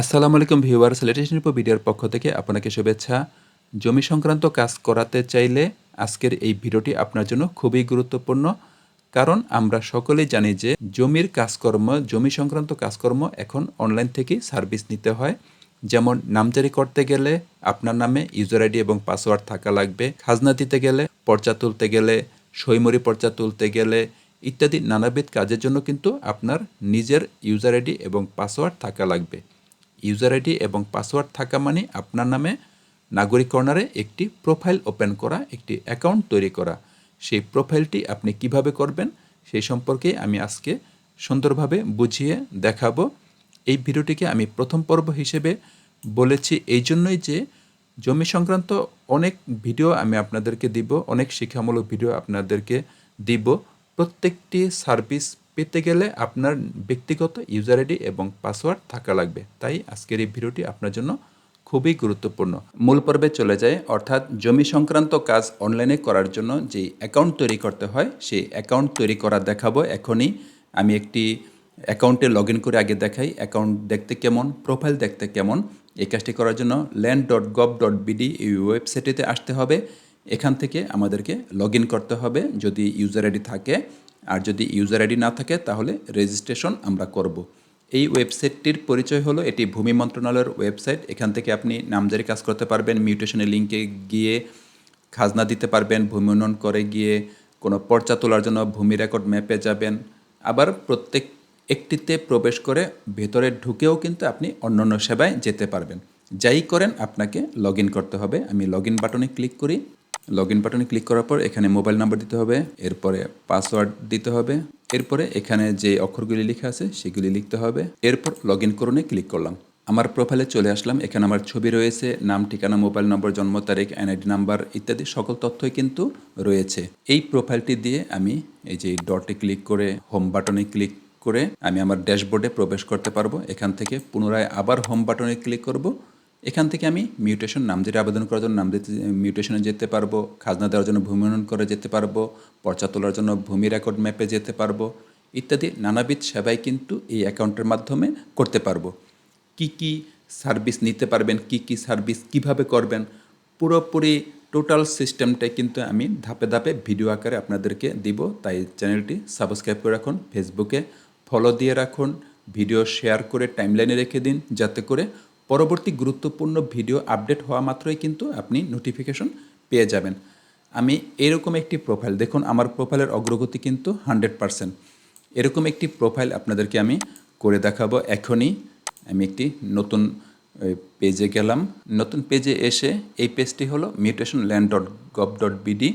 আসসালামু আলাইকুম viewers latest info ভিডিওর পক্ষ থেকে আপনাকে শুভেচ্ছা। জমি সংক্রান্ত কাজ করাতে চাইলে আজকের এই ভিডিওটি আপনার জন্য খুবই গুরুত্বপূর্ণ। কারণ আমরা সকলেই জানি যে জমির কাজকর্ম, জমি সংক্রান্ত কাজকর্ম এখন অনলাইন থেকেই সার্ভিস নিতে হয়। যেমন নামজারি করতে গেলে আপনার নামে ইউজার আইডি এবং পাসওয়ার্ড থাকা লাগবে। খাজনা দিতে গেলে পর্চা তুলতে গেলে সৈমরি পর্চা তুলতে গেলে ইত্যাদি নানাবিধ কাজের জন্য কিন্তু আপনার নিজের ইউজার আইডি এবং পাসওয়ার্ড থাকা লাগবে। ইউজার আইডি এবং পাসওয়ার্ড থাকা মানে আপনার নামে নাগরিক কর্নারে একটি প্রোফাইল ওপেন করা, একটি অ্যাকাউন্ট তৈরি করা। সেই প্রোফাইলটি আপনি কীভাবে করবেন সেই সম্পর্কে আমি আজকে সুন্দরভাবে বুঝিয়ে দেখাবো। এই ভিডিওটিকে আমি প্রথম পর্ব হিসেবে বলেছি এই জন্যই যে জমি সংক্রান্ত অনেক ভিডিও আমি আপনাদেরকে দিব, অনেক শিক্ষামূলক ভিডিও আপনাদেরকে দিব। প্রত্যেকটি সার্ভিস পেতে গেলে আপনার ব্যক্তিগত ইউজার আইডি এবং পাসওয়ার্ড থাকা লাগবে। তাই আজকের এই ভিডিওটি আপনার জন্য খুবই গুরুত্বপূর্ণ। মূল পর্বে চলে যায় অর্থাৎ জমি সংক্রান্ত কাজ অনলাইনে করার জন্য যে অ্যাকাউন্ট তৈরি করতে হয়, সেই অ্যাকাউন্ট তৈরি করা দেখাবো এখনই। আমি একটি অ্যাকাউন্টে লগ ইন করে আগে দেখাই অ্যাকাউন্ট দেখতে কেমন প্রোফাইল দেখতে কেমন। এই কাজটি করার জন্য land dot gov dot BD এই ওয়েবসাইটেতে আসতে হবে। এখান থেকে আমাদেরকে লগ ইন করতে হবে, যদি ইউজার আইডি থাকে। আর যদি ইউজার আইডি না থাকে, তাহলে রেজিস্ট্রেশন আমরা করব। এই ওয়েবসাইটটির পরিচয় হলো, এটি ভূমি মন্ত্রণালয়ের ওয়েবসাইট এখান থেকে আপনি নামজারি কাজ করতে পারবেন মিউটেশনের লিঙ্কে গিয়ে খাজনা দিতে পারবেন, ভূমি উন্নয়ন করে গিয়ে কোনো পর্চা তোলার জন্য ভূমি রেকর্ড ম্যাপে যাবেন। আবার প্রত্যেক একটিতে প্রবেশ করে ভেতরে ঢুকেও কিন্তু আপনি অন্যান্য সেবায় যেতে পারবেন। যাই করেন, আপনাকে লগ করতে হবে। আমি লগ বাটনে ক্লিক করি। লগ ইন বাটনে ক্লিক করার পর এখানে মোবাইল নাম্বার দিতে হবে, এরপরে পাসওয়ার্ড দিতে হবে, এরপরে এখানে যে অক্ষরগুলি লেখা আছে সেগুলি লিখতে হবে, এরপর লগ ইন করুনে ক্লিক করলাম। আমার প্রোফাইলে চলে আসলাম, এখানে আমার ছবি রয়েছে, নাম, ঠিকানা মোবাইল নম্বর জন্ম তারিখ এনআইডি নাম্বার ইত্যাদি সকল তথ্যই কিন্তু রয়েছে। এই প্রোফাইলটি দিয়ে আমি এই যে ডটে ক্লিক করে হোম বাটনে ক্লিক করে আমি আমার ড্যাশবোর্ডে প্রবেশ করতে পারব। এখান থেকে পুনরায় আবার হোম বাটনে ক্লিক করব। এখান থেকে আমি মিউটেশন নাম নামজারি আবেদন করার জন্য নামজারি মিউটেশনে যেতে পারব, খাজনা দেওয়ার জন্য ভূমি উন্নয়ন করে যেতে পারব, পর্চা তোলার জন্য ভূমি রেকর্ড ম্যাপে যেতে পারব, ইত্যাদি নানাবিধ সেবাই কিন্তু এই অ্যাকাউন্টের মাধ্যমে করতে পারব। কি কি সার্ভিস নিতে পারবেন, কি কি সার্ভিস কীভাবে করবেন, পুরোপুরি টোটাল সিস্টেমটাই কিন্তু আমি ধাপে ধাপে ভিডিও আকারে আপনাদেরকে দিব। তাই চ্যানেলটি সাবস্ক্রাইব করে রাখুন ফেসবুকে ফলো দিয়ে রাখুন ভিডিও শেয়ার করে টাইমলাইনে রেখে দিন, যাতে করে পরবর্তী গুরুত্বপূর্ণ ভিডিও আপডেট হওয়া মাত্রই কিন্তু আপনি নোটিফিকেশন পেয়ে যাবেন। আমি এরকম একটি প্রোফাইল দেখুন আমার প্রোফাইলের অগ্রগতি কিন্তু হান্ড্রেড পারসেন্ট এরকম একটি প্রোফাইল আপনাদেরকে আমি করে দেখাবো এখনই। আমি একটি নতুন পেজে গেলাম। নতুন পেজে এসে এই পেজটি হলো mutation land dot gov dot BD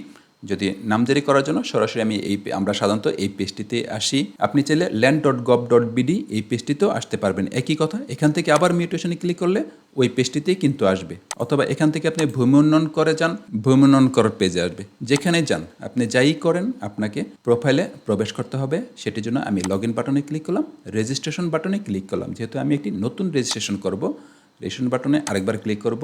যদি নামজারি করার জন্য সরাসরি আমি এই আমরা সাধারণত এই পেজটিতে আসি। আপনি চাইলে land dot gov dot BD এই পেজটিতেও আসতে পারবেন। একই কথা, এখান থেকে আবার মিউটেশনে ক্লিক করলে ওই পেজটিতেই কিন্তু আসবে। অথবা এখান থেকে আপনি ভূমি উন্নয়ন করে যান, ভূমি উন্নয়ন করার পেজে আসবে। যেখানে যান, আপনি যাই করেন, আপনাকে প্রোফাইলে প্রবেশ করতে হবে। সেটির জন্য আমি লগ ইন বাটনে ক্লিক করলাম রেজিস্ট্রেশন বাটনে ক্লিক করলাম। যেহেতু আমি একটি নতুন রেজিস্ট্রেশন করব রেজিস্ট্রেশন বাটনে আরেকবার ক্লিক করব।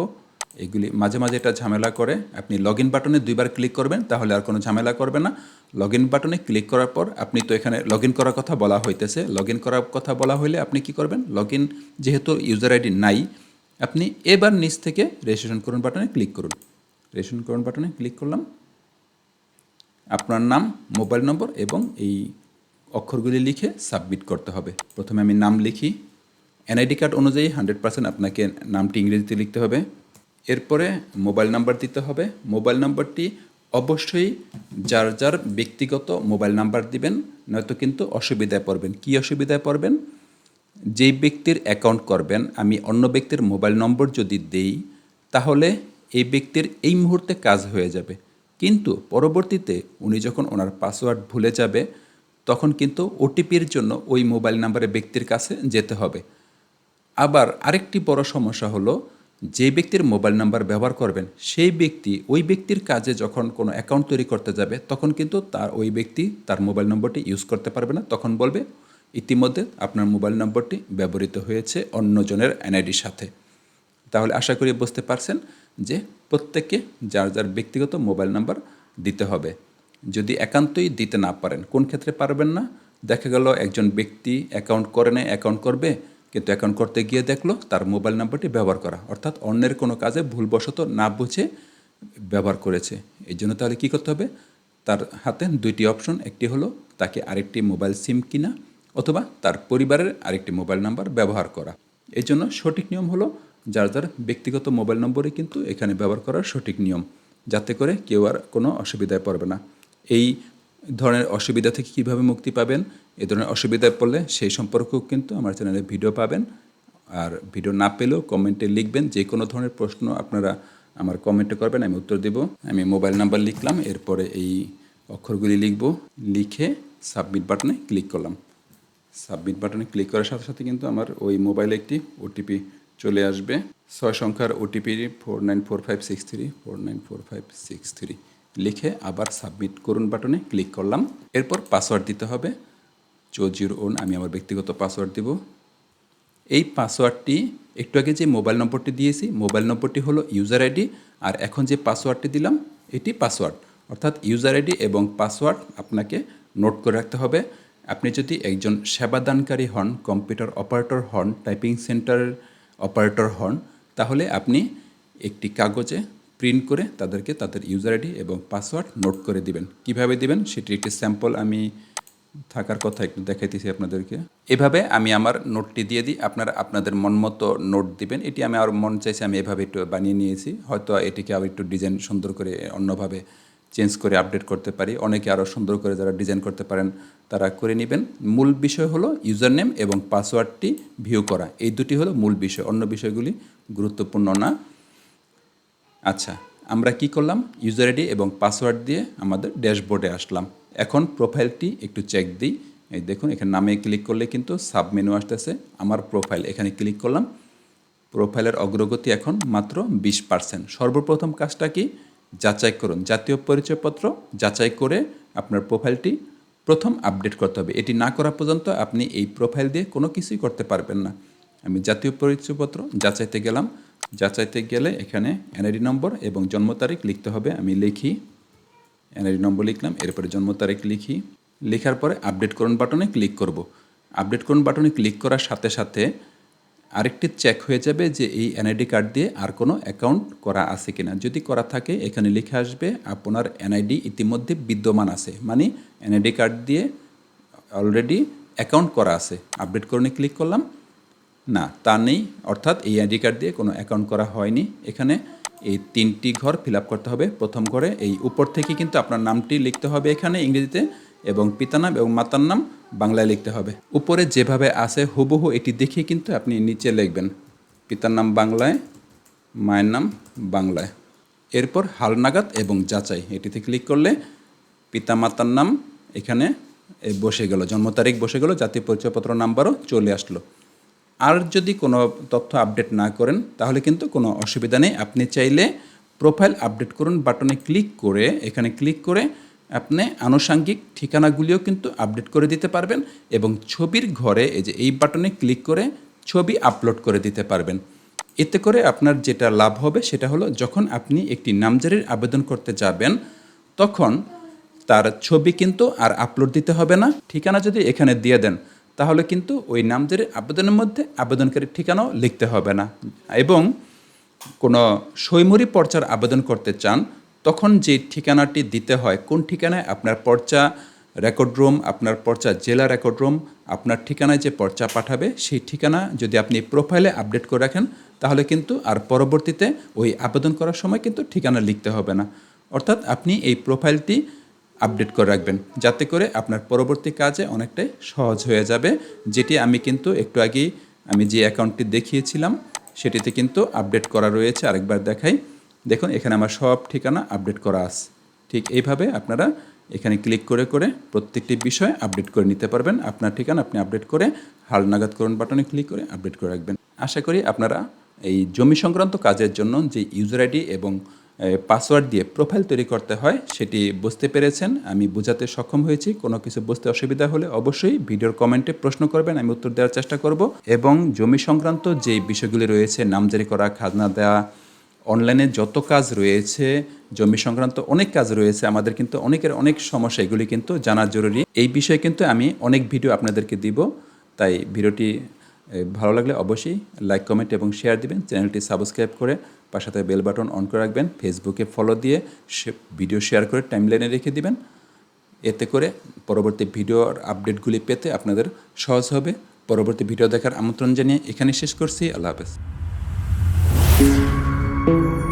এগুলি মাঝে মাঝে এটা ঝামেলা করে। আপনি লগ ইন বাটনে দুইবার ক্লিক করবেন, তাহলে আর কোনো ঝামেলা করবে না। লগ ইন বাটনে ক্লিক করার পর আপনি তো এখানে লগ ইন করার কথা বলা হইতেছে। লগ ইন করার কথা বলা হইলে আপনি কি করবেন? লগ ইন যেহেতু ইউজার আইডি নাই, আপনি এবার নিচ থেকে রেজিস্ট্রেশন করুন বাটনে ক্লিক করুন। রেজিস্ট্রেশন করুন বাটনে ক্লিক করলাম। আপনার নাম মোবাইল নম্বর এবং এই অক্ষরগুলি লিখে সাবমিট করতে হবে। প্রথমে আমি নাম লিখি। এনআইডি কার্ড অনুযায়ী হান্ড্রেড পার্সেন্ট আপনাকে নামটি ইংরেজিতে লিখতে হবে। এরপরে মোবাইল নাম্বার দিতে হবে। মোবাইল নাম্বারটি অবশ্যই যার যার ব্যক্তিগত মোবাইল নাম্বার দিবেন, নয়তো কিন্তু অসুবিধায় পড়বেন। কি অসুবিধায় পড়বেন? যেই ব্যক্তির অ্যাকাউন্ট করবেন, আমি অন্য ব্যক্তির মোবাইল নম্বর যদি দেই, তাহলে এই ব্যক্তির এই মুহূর্তে কাজ হয়ে যাবে। কিন্তু পরবর্তীতে উনি যখন ওনার পাসওয়ার্ড ভুলে যাবে, তখন কিন্তু ওটিপির জন্য ওই মোবাইল নাম্বারের ব্যক্তির কাছে যেতে হবে। আবার আরেকটি বড় সমস্যা হলো যে ব্যক্তির মোবাইল নাম্বার ব্যবহার করবেন, সেই ব্যক্তি ওই ব্যক্তির কাজে যখন কোনো অ্যাকাউন্ট তৈরি করতে যাবে, তখন কিন্তু তার ওই ব্যক্তি তার মোবাইল নম্বরটি ইউজ করতে পারবে না। তখন বলবে, ইতিমধ্যে আপনার মোবাইল নম্বরটি ব্যবহৃত হয়েছে অন্যজনের এনআইডির সাথে। তাহলে আশা করি বুঝতে পারছেন যে প্রত্যেককে যার যার ব্যক্তিগত মোবাইল নাম্বার দিতে হবে। যদি একান্তই দিতে না পারেন, কোন ক্ষেত্রে পারবেন না? দেখা গেল একজন ব্যক্তি অ্যাকাউন্ট করে নেয়, অ্যাকাউন্ট করবে কিন্তু অ্যাকাউন্ট করতে গিয়ে দেখল তার মোবাইল নাম্বারটি ব্যবহার করা, অর্থাৎ অন্যের কোনো কাজে ভুলবশত না বুঝে ব্যবহার করেছে। এই জন্য তাহলে কী করতে হবে? তার হাতে দুইটি অপশন, একটি হলো তাকে আরেকটি মোবাইল সিম কিনা অথবা তার পরিবারের আরেকটি মোবাইল নাম্বার ব্যবহার করা। এই জন্য সঠিক নিয়ম হলো যার যার ব্যক্তিগত মোবাইল নম্বরই কিন্তু এখানে ব্যবহার করার সঠিক নিয়ম, যাতে করে কেউ আর কোনো অসুবিধায় পড়বে না। এই ধরনের অসুবিধা থেকে কীভাবে মুক্তি পাবেন? এ ধরনের অসুবিধায় পড়লে সেই সম্পর্কেও কিন্তু আমার চ্যানেলে ভিডিও পাবেন। আর ভিডিও না পেলেও কমেন্টে লিখবেন, যে কোনো ধরনের প্রশ্ন আপনারা আমার কমেন্টে করবেন, আমি উত্তর দেব। আমি মোবাইল নাম্বার লিখলাম, এরপরে এই অক্ষরগুলি লিখব। লিখে সাবমিট বাটনে ক্লিক করলাম। সাবমিট বাটনে ক্লিক করার সাথে সাথে কিন্তু আমার ওই মোবাইলে একটি ওটিপি চলে আসবে। ছয় সংখ্যার OTP four nine four five six three four nine four five six three লিখে আবার সাবমিট করুন বাটনে ক্লিক করলাম। এরপর পাসওয়ার্ড দিতে হবে। জিরো ওন, আমি আমার ব্যক্তিগত পাসওয়ার্ড দিব। এই পাসওয়ার্ডটি একটু আগে যে মোবাইল নম্বরটি দিয়েছি মোবাইল নম্বরটি হলো ইউজার আইডি আর এখন যে পাসওয়ার্ডটি দিলাম, এটি পাসওয়ার্ড অর্থাৎ ইউজার আইডি এবং পাসওয়ার্ড আপনাকে নোট করে রাখতে হবে। আপনি যদি একজন সেবাদানকারী হন কম্পিউটার অপারেটর হন টাইপিং সেন্টার অপারেটর হন, তাহলে আপনি একটি কাগজে প্রিন্ট করে তাদেরকে তাদের ইউজার আইডি এবং পাসওয়ার্ড নোট করে দিবেন। কীভাবে দিবেন? সেটি একটি স্যাম্পল আমি থাকার কথা একটু দেখাইতেছি আপনাদেরকে। এভাবে আমি আমার নোটটি দিয়ে দিই, আপনারা আপনাদের মন মতো নোট দিবেন। এটি আমি আর মন চাইছে আমি এভাবে একটু বানিয়ে নিয়েছি। হয়তো এটিকে আবার একটু ডিজাইন সুন্দর করে অন্যভাবে চেঞ্জ করে আপডেট করতে পারি। অনেকে আরও সুন্দর করে যারা ডিজাইন করতে পারেন, তারা করে নেবেন। মূল বিষয় হলো ইউজার নেম এবং পাসওয়ার্ডটি ভিউ করা। এই দুটি হলো মূল বিষয়, অন্য বিষয়গুলি গুরুত্বপূর্ণ না। আচ্ছা আমরা কি করলাম? ইউজার আইডি এবং পাসওয়ার্ড দিয়ে আমাদের ড্যাশবোর্ডে আসলাম। এখন প্রোফাইলটি একটু চেক দিই। এই দেখুন, এখানে নামে ক্লিক করলে কিন্তু সাব মেনু আসতেছে। আমার প্রোফাইল এখানে ক্লিক করলাম। প্রোফাইলের অগ্রগতি এখন মাত্র বিশ পার্সেন্ট সর্বপ্রথম কাজটা কি? যাচাই করুন। জাতীয় পরিচয়পত্র যাচাই করে আপনার প্রোফাইলটি প্রথম আপডেট করতে হবে। এটি না করা পর্যন্ত আপনি এই প্রোফাইল দিয়ে কোনো কিছুই করতে পারবেন না। আমি জাতীয় পরিচয়পত্র যাচাইতে গেলাম। যাচাইতে গেলে এখানে এনআইডি নম্বর এবং জন্ম তারিখ লিখতে হবে। আমি লিখি এনআইডি নম্বর লিখলাম, এরপরে জন্ম তারিখ লিখি। লেখার পরে আপডেট করুন বাটনে ক্লিক করব। আপডেট করুন বাটনে ক্লিক করার সাথে সাথে আরেকটি চেক হয়ে যাবে যে এই এনআইডি কার্ড দিয়ে আর কোনো অ্যাকাউন্ট করা আছে কিনা। যদি করা থাকে, এখানে লিখে আসবে, আপনার এনআইডি ইতিমধ্যে বিদ্যমান আছে। মানে এনআইডি কার্ড দিয়ে অলরেডি অ্যাকাউন্ট করা আছে। আপডেট করুনে ক্লিক করলাম। না, তা নেই। অর্থাৎ এই আইডি কার্ড দিয়ে কোনো অ্যাকাউন্ট করা হয়নি। এখানে এই তিনটি ঘর ফিল করতে হবে। প্রথম ঘরে এই উপর থেকে কিন্তু আপনার নামটি লিখতে হবে এখানে ইংরেজিতে এবং পিতার নাম এবং মাতার নাম বাংলায় লিখতে হবে। উপরে যেভাবে আছে হুবহু এটি দেখিয়ে কিন্তু আপনি নিচে লিখবেন। পিতার নাম বাংলায়, মায়ের নাম বাংলায়। এরপর হালনাগাদ এবং যাচাই। এটিতে ক্লিক করলে পিতা মাতার নাম এখানে বসে গেল, জন্ম তারিখ বসে গেল, জাতীয় পরিচয়পত্র নাম্বারও চলে আসলো। আর যদি কোনো তথ্য আপডেট না করেন, তাহলে কিন্তু কোনো অসুবিধা নেই। আপনি চাইলে প্রোফাইল আপডেট করুন বাটনে ক্লিক করে, এখানে ক্লিক করে আপনি আনুষাঙ্গিক ঠিকানাগুলিও কিন্তু আপডেট করে দিতে পারবেন এবং ছবির ঘরে এই যে এই বাটনে ক্লিক করে ছবি আপলোড করে দিতে পারবেন। এতে করে আপনার যেটা লাভ হবে সেটা হলো যখন আপনি একটি নামজারির আবেদন করতে যাবেন, তখন তার ছবি কিন্তু আর আপলোড দিতে হবে না। ঠিকানা যদি এখানে দিয়ে দেন তাহলে কিন্তু ওই নামজারির আবেদনের মধ্যে আবেদনকারীর ঠিকানাও লিখতে হবে না। এবং কোনো সৈমরি পর্চার আবেদন করতে চান, তখন যে ঠিকানাটি দিতে হয়, কোন ঠিকানায় আপনার পর্চা রেকর্ড রুম, আপনার পর্চা জেলা রেকর্ড রুম, আপনার ঠিকানায় যে পর্চা পাঠাবে, সেই ঠিকানা যদি আপনি প্রোফাইলে আপডেট করে রাখেন, তাহলে কিন্তু আর পরবর্তীতে ওই আবেদন করার সময় কিন্তু ঠিকানা লিখতে হবে না। অর্থাৎ আপনি এই প্রোফাইলটি আপডেট করে রাখবেন। যাতে করে আপনার পরবর্তী কাজে অনেকটাই সহজ হয়ে যাবে। যেটি আমি কিন্তু একটু আগেই আমি যে অ্যাকাউন্টটি দেখিয়েছিলাম, সেটিতে কিন্তু আপডেট করা রয়েছে। আরেকবার দেখাই। দেখুন, এখানে আমার সব ঠিকানা আপডেট করা আছে। ঠিক এইভাবে আপনারা এখানে ক্লিক করে করে প্রত্যেকটি বিষয় আপডেট করে নিতে পারবেন। আপনার ঠিকানা আপনি আপডেট করে হালনাগাদ করুন বাটনে ক্লিক করে আপডেট করে রাখবেন। আশা করি আপনারা এই জমি সংক্রান্ত কাজের জন্য যে ইউজার আইডি এবং পাসওয়ার্ড দিয়ে প্রোফাইল তৈরি করতে হয়, সেটি বুঝতে পেরেছেন, আমি বোঝাতে সক্ষম হয়েছি, কোনো কিছু বুঝতে অসুবিধা হলে অবশ্যই ভিডিওর কমেন্টে প্রশ্ন করবেন, আমি উত্তর দেওয়ার চেষ্টা করব, এবং জমি সংক্রান্ত যে বিষয়গুলি রয়েছে নামজারি করা, খাজনা দেওয়া অনলাইনে যত কাজ রয়েছে, জমি সংক্রান্ত অনেক কাজ রয়েছে, আমাদের কিন্তু অনেকের অনেক সমস্যা, এগুলি কিন্তু জানা জরুরি। এই বিষয়ে কিন্তু আমি অনেক ভিডিও আপনাদেরকে দিব, তাই ভিডিওটি ভালো লাগলে অবশ্যই লাইক কমেন্ট এবং শেয়ার দিবেন, চ্যানেলটি সাবস্ক্রাইব করে পাশাতে বেল বাটন অন করে রাখবেন ফেসবুকে ফলো দিয়ে সে- ভিডিও শেয়ার করে টাইমলাইনে রেখে দিবেন। এতে করে পরবর্তী ভিডিওর আপডেটগুলি পেতে আপনাদের সহজ হবে। পরবর্তী ভিডিও দেখার আমন্ত্রণ জানিয়ে এখানে শেষ করছি। আল্লাহ হাফেজ।